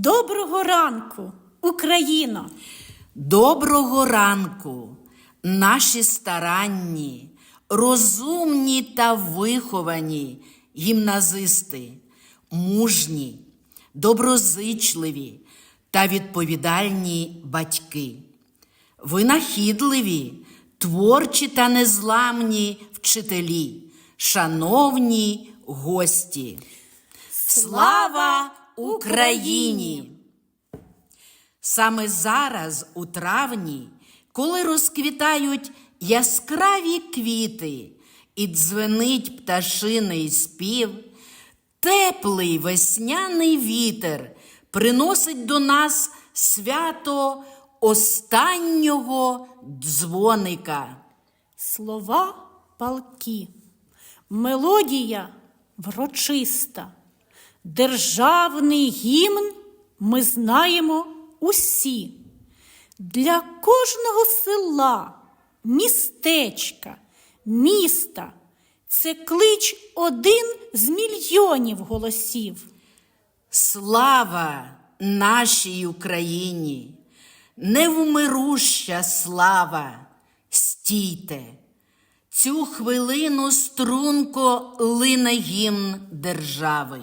Доброго ранку, Україно! Доброго ранку, наші старанні, розумні та виховані гімназисти, мужні, доброзичливі та відповідальні батьки, винахідливі, творчі та незламні вчителі, шановні гості. Слава Україні! Саме зараз, у травні, коли розквітають яскраві квіти і дзвенить пташиний спів, теплий весняний вітер приносить до нас свято останнього дзвоника. Слова палки, мелодія врочиста, державний гімн ми знаємо усі. Для кожного села, містечка, міста це клич один з мільйонів голосів. Слава нашій Україні, невмируща слава, стійте. Цю хвилину струнко лине гімн держави.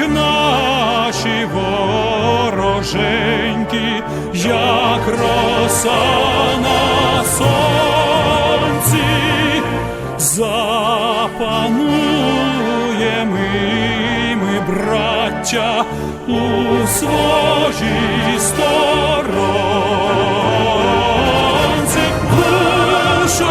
Згинуть наші вороженьки, як роса на сонці, запануємо і ми, браття, у своїй сторонці, душу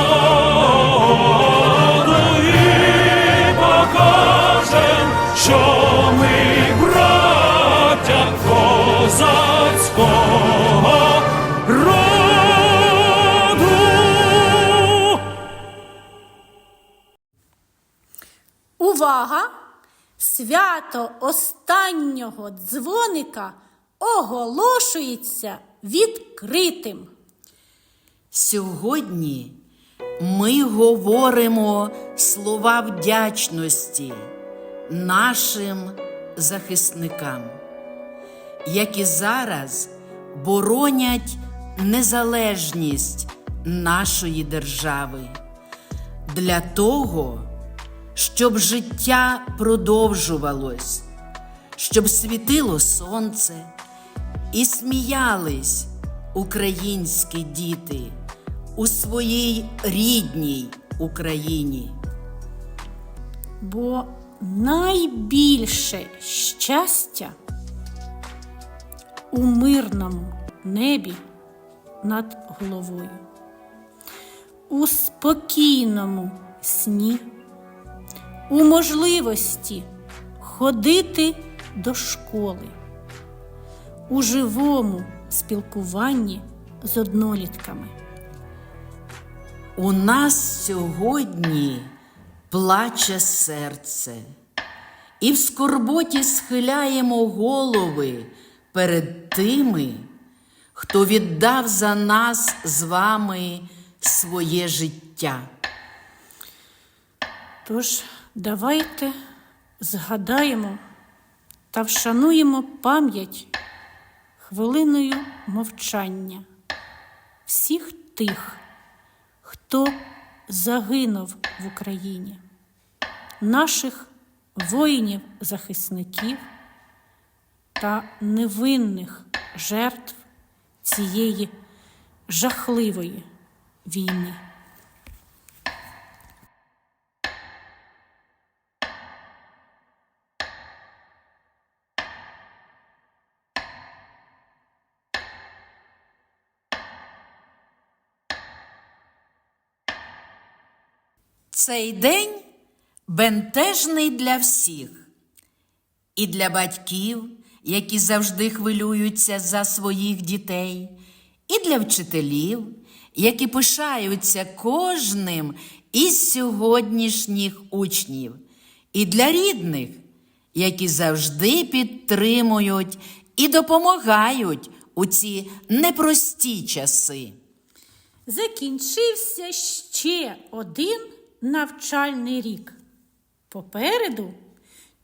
Свято останнього дзвоника оголошується відкритим. Сьогодні ми говоримо слова вдячності нашим захисникам, які зараз боронять незалежність нашої держави для того, щоб життя продовжувалось, щоб світило сонце і сміялись українські діти у своїй рідній Україні. Бо найбільше щастя у мирному небі над головою, у спокійному сні, у можливості ходити до школи, у живому спілкуванні з однолітками. У нас сьогодні плаче серце, і в скорботі схиляємо голови перед тими, хто віддав за нас з вами своє життя. Тож давайте згадаємо та вшануємо пам'ять хвилиною мовчання всіх тих, хто загинув в Україні, наших воїнів-захисників та невинних жертв цієї жахливої війни. Цей день бентежний для всіх. І для батьків, які завжди хвилюються за своїх дітей, і для вчителів, які пишаються кожним із сьогоднішніх учнів, і для рідних, які завжди підтримують і допомагають у ці непрості часи. Закінчився ще один навчальний рік. Попереду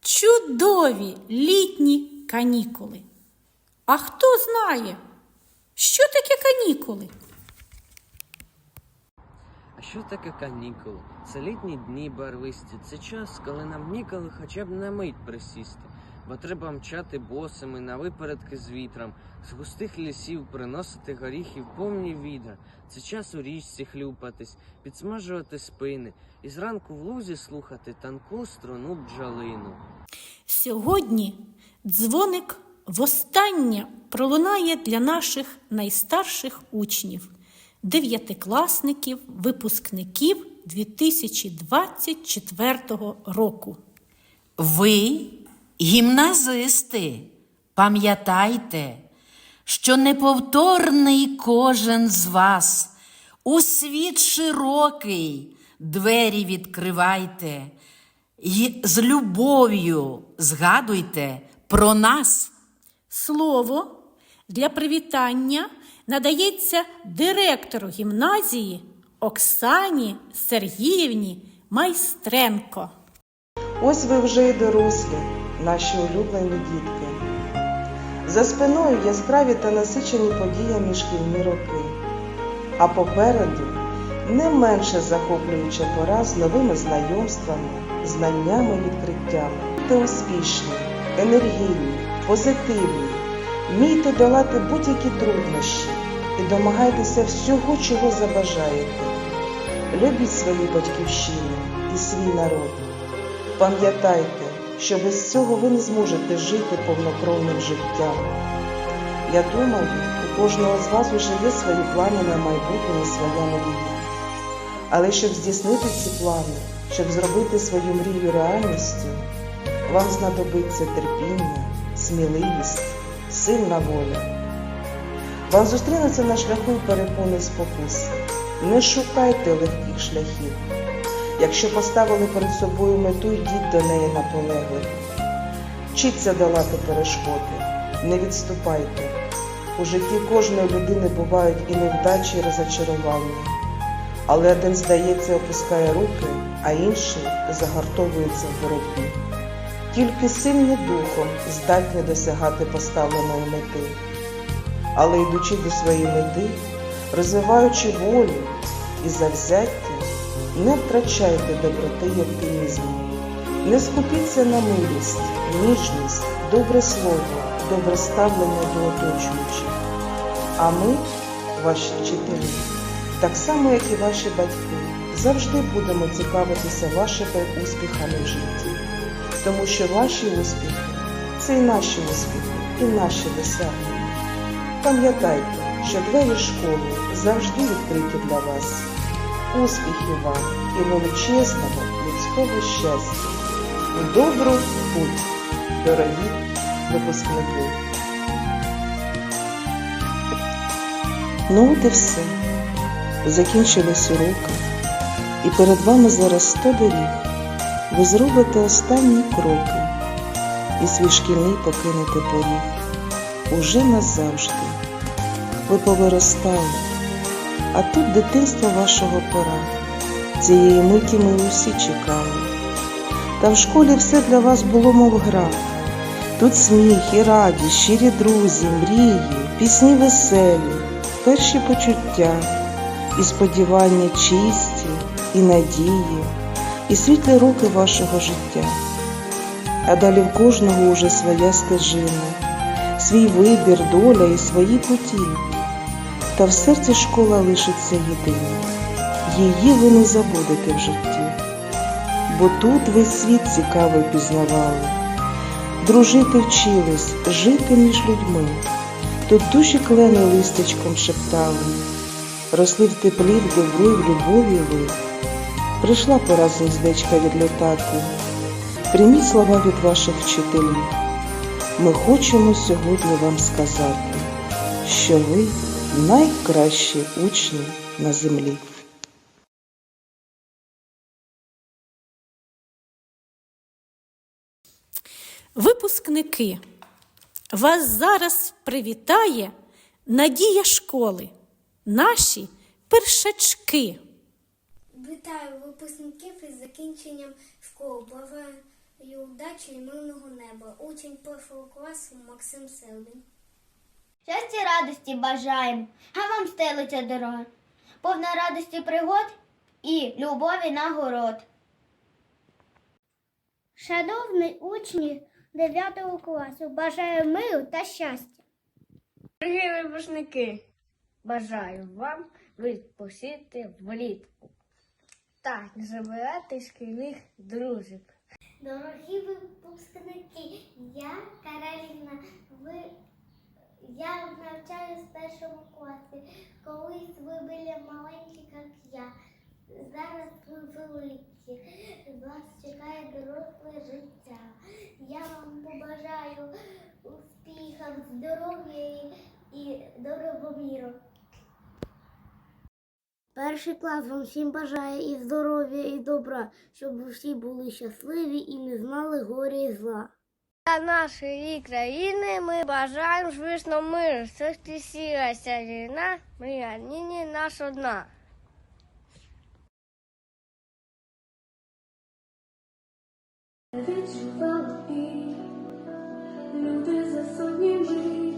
чудові літні канікули. А хто знає, що таке канікули? А що таке канікули? Це літні дні барвисті. Це час, коли нам ніколи хоча б на мить присісти, бо треба мчати босими на випередки з вітром, з густих лісів приносити горіхів повні відра. Це час у річці хлюпатись, підсмажувати спини і зранку в лузі слухати танку струну бджолину. Сьогодні дзвоник востаннє пролунає для наших найстарших учнів, дев'ятикласників, випускників 2024 року. Ви, гімназисти, пам'ятайте, що неповторний кожен з вас у світ широкий двері відкривайте і з любов'ю згадуйте про нас. Слово для привітання надається директору гімназії Оксані Сергіївні Майстренко. Ось ви вже й дорослі, наші улюблені дітки. За спиною яскраві та насичені подіями шкільні роки, а попереду не менше захоплююча пора з новими знайомствами, знаннями і відкриттями. Будьте успішні, енергійні, позитивні, вмійте долати будь-які труднощі і домагайтеся всього, чого забажаєте. Любіть свою батьківщину і свій народ. Пам'ятайте, що без цього ви не зможете жити повнокровним життям. Я думаю, у кожного з вас вже є свої плани на майбутнє і своя мрія. Але щоб здійснити ці плани, щоб зробити свою мрію реальністю, вам знадобиться терпіння, сміливість, сильна воля. Вам зустрінуться на шляху перепони спокуси. Не шукайте легких шляхів. Якщо поставили перед собою мету, йдіть до неї наполегливо. Вчіться долати перешкоди, не відступайте. У житті кожної людини бувають і невдачі, і розочарування. Але один, здається, опускає руки, а інший загартовується в боротьбі. Тільки сильні духом здатні досягати поставленої мети. Але йдучи до своєї мети, розвиваючи волю і завзяття, не втрачайте доброти і оптимізму. Не скупіться на милість, ніжність, добре слово, добре ставлення до оточуючих. А ми, ваші вчителі, так само, як і ваші батьки, завжди будемо цікавитися вашими успіхами в житті. Тому що ваші успіхи це і наші успіхи, і наші досягнення. Пам'ятайте, що двері школи завжди відкриті для вас. Успіхів вам і величезного людського щастя. У добру путь, дорогі випускники. Ну от і все. Закінчились уроки. І перед вами зараз 100 доріг. Ви зробите останні кроки і свій шкільний покинете поріг. Уже назавжди. Ви повиростали, а тут дитинство вашого пора. Цієї миті ми усі чекали. Та в школі все для вас було, мов гра. Тут сміх і радість, щирі друзі, мрії, пісні веселі, перші почуття, і сподівання чисті, і надії, і світлі роки вашого життя. А далі в кожного уже своя стежина, свій вибір, доля і свої путі. Та в серці школа лишиться єдина, її ви не забудете в житті, бо тут весь світ цікавий пізнавали, дружити вчились, жити між людьми, тут душі клени листячком шептали, росли в теплі, в добру, й в любові ви. Прийшла пора з гніздечка відлітати. Прийміть слова від ваших вчителів. Ми хочемо сьогодні вам сказати, що ви найкращі учні на землі. Випускники, вас зараз привітає надія школи, наші першачки. Вітаю випускників із закінченням школи. Бажаю удачі і мирного неба. Учень першого класу Максим Селдин. Щастя, радості бажаємо, а вам стелиться дорога, повна радості пригод і любові нагород. Шановні учні 9 класу, бажаю миру та щастя. Дорогі випускники, бажаю вам відпустити влітку та не забирати шкільних друзів. Дорогі випускники, я Кароліна. Ви... Я навчаюсь в першому класі. Колись ви були маленькі, як я. Зараз ви великі. Вас чекає доросле життя. Я вам побажаю успіхів, здоров'я і, доброго міру. Перший клас вам всім бажає і здоров'я, і добра, щоб ви всі були щасливі і не знали горя і зла. Для нашої країни ми бажаємо звісно миру, що стісілася війна, ми нині нас одна. Відчувала біль, люди за сотнями,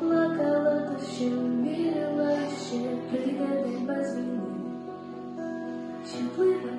плакала дощем, вірила, ще прийде день без війни. Щаслива і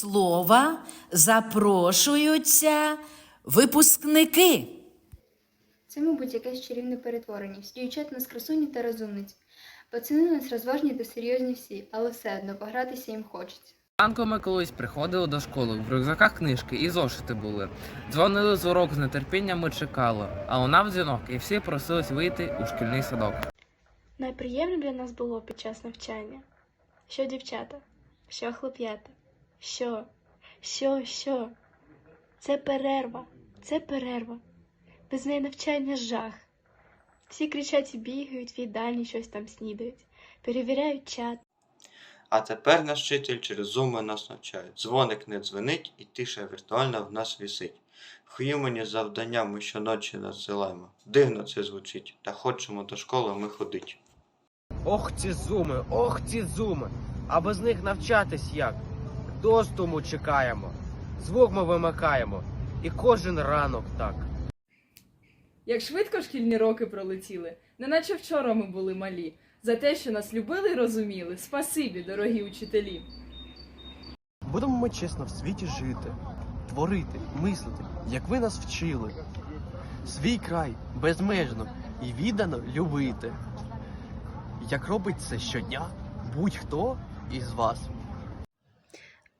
слова запрошуються випускники. Це, мабуть, якесь чарівне перетворення. Всі дівчата нас красуні та розумниці. Пацани нас розважні та серйозні всі, але все одно погратися їм хочеться. Ранком ми колись приходили до школи, в рюкзаках книжки і зошити були. Дзвонили з урок з нетерпінням ми чекали, а лунав дзвінок, і всі просились вийти у шкільний садок. Найприємніше для нас було під час навчання. Що дівчата, що хлоп'ята, що, що, що? Це перерва, це перерва. Без неї навчання жах. Всі кричать і бігають, в їдальні щось там снідають, перевіряють чат. А тепер наш вчитель через зуми нас навчає. Дзвоник не дзвенить і тиша віртуальна в нас вісить. Х'юмені завдання ми щоночі надсилаємо. Дивно це звучить, та хочемо до школи ми ходить. Ох ці зуми, ох ці зуми. А без них навчатись як? Достуму чекаємо. Звук ми вимикаємо. І кожен ранок так. Як швидко шкільні роки пролетіли, неначе вчора ми були малі. За те, що нас любили і розуміли. Спасибі, дорогі учителі. Будемо ми чесно в світі жити, творити, мислити, як ви нас вчили. Свій край безмежно і віддано любити. Як робить це щодня будь-хто із вас.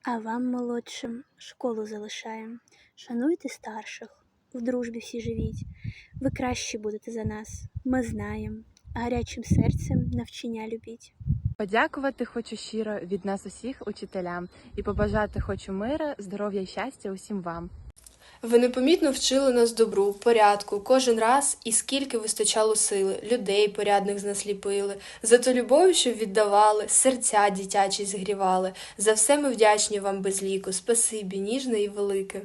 А вам, молодшим, школу залишаємо. Шануйте старших, в дружбі всі живіть. Ви кращі будете за нас, ми знаємо. Гарячим серцем навчення любіть. Подякувати хочу щиро від нас усіх учителям і побажати хочу мира, здоров'я і щастя усім вам. Ви непомітно вчили нас добру, порядку, кожен раз і скільки вистачало сили, людей порядних з нас за ту любов, що віддавали, серця дитячі згрівали. За все ми вдячні вам без ліку. Спасибі, ніжне і велике.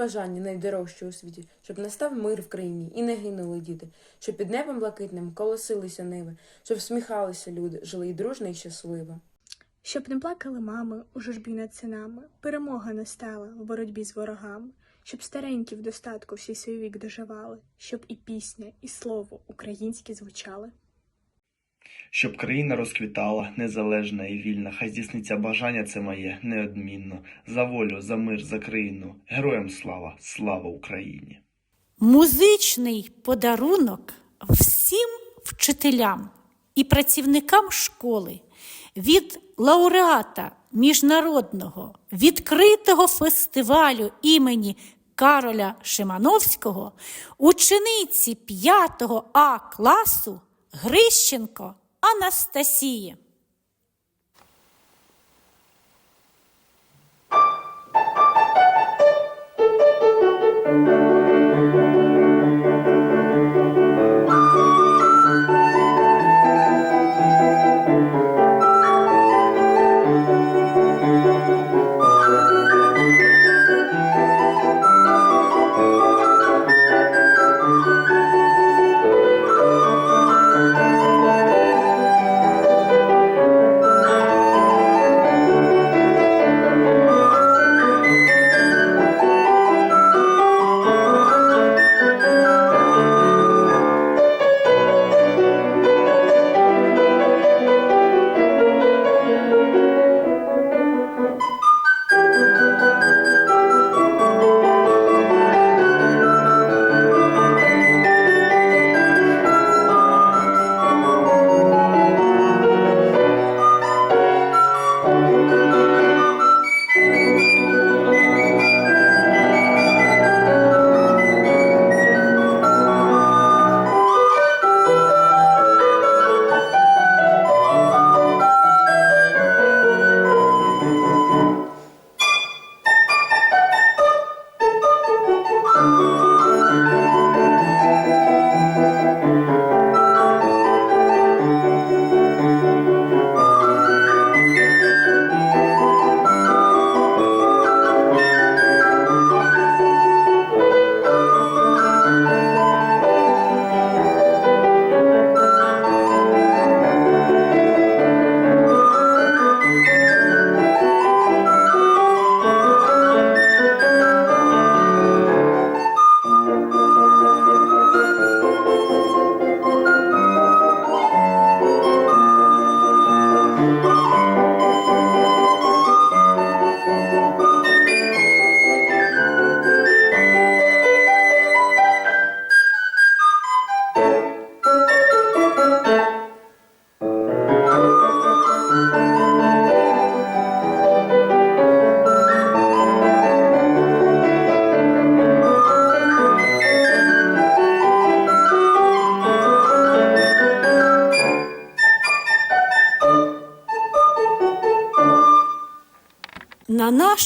Бажання найдорожче у світі, щоб настав мир в країні і не гинули діти, щоб під небом блакитним колосилися ниви, щоб всміхалися люди, жили й дружно і щасливо. Щоб не плакали мами у журбі над синами, перемога настала в боротьбі з ворогами, щоб старенькі в достатку всі свій вік доживали, щоб і пісня, і слово українське звучали. Щоб країна розквітала, незалежна і вільна, хай здійсниться бажання це моє неодмінно. За волю, за мир, за країну. Героям слава, слава Україні! Музичний подарунок всім вчителям і працівникам школи від лауреата міжнародного відкритого фестивалю імені Кароля Шимановського, учениці 5 А класу Грищенко Анастасії.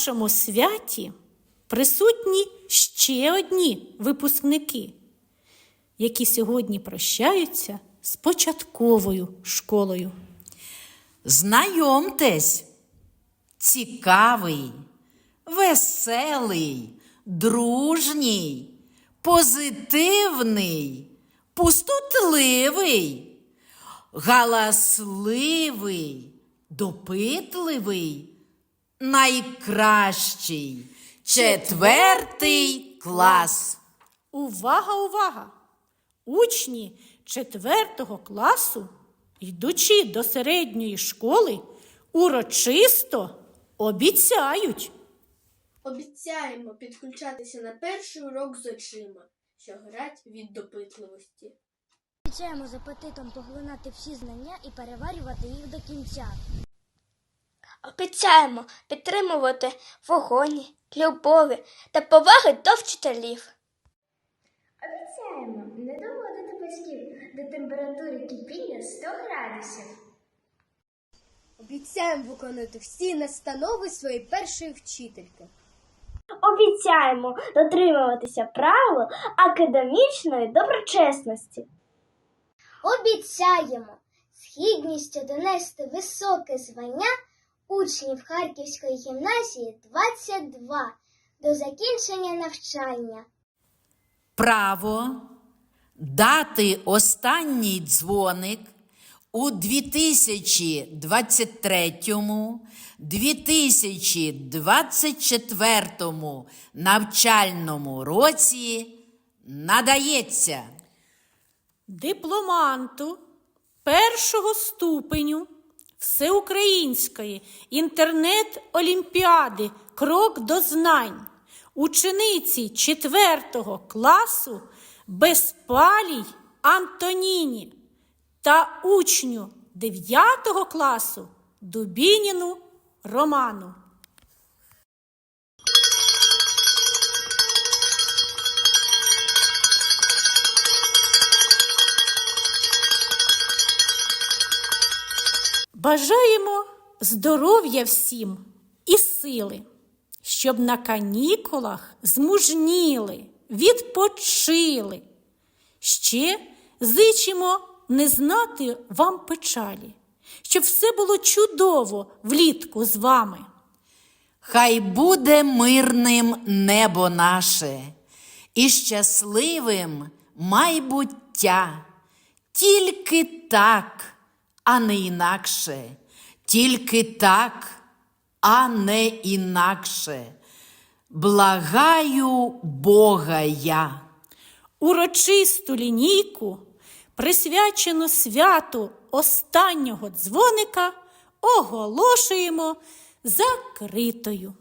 Нашому святі присутні ще одні випускники, які сьогодні прощаються з початковою школою. Знайомтесь, цікавий, веселий, дружній, позитивний, пустотливий, галасливий, допитливий, найкращий, четвертий клас. Увага, увага! Учні четвертого класу, йдучи до середньої школи, урочисто обіцяють. Обіцяємо підключатися на перший урок з очима, що горять від допитливості. Обіцяємо з апетитом поглинати всі знання і переварювати їх до кінця. Обіцяємо підтримувати вогонь, любові та поваги до вчителів. Обіцяємо не доводити батьків до температури кипіння 100 градусів. Обіцяємо виконати всі настанови своєї першої вчительки. Обіцяємо дотримуватися правил академічної доброчесності. Обіцяємо з гідністю донести високе звання учнів Харківської гімназії 22 до закінчення навчання. Право дати останній дзвоник у 2023 2024 навчальному році надається. дипломанту першого ступеню Всеукраїнської інтернет-олімпіади Крок до знань, учениці 4 класу Безпалій Антоніні та учню 9 класу Дубініну Роману. Бажаємо здоров'я всім і сили, щоб на канікулах змужніли, відпочили. Ще зичимо не знати вам печалі, щоб все було чудово влітку з вами. Хай буде мирним небо наше і щасливим майбуття. Тільки так, а не інакше, тільки так, а не інакше. Благаю Бога я. Урочисту лінійку, присвячену святу останнього дзвоника, оголошуємо закритою.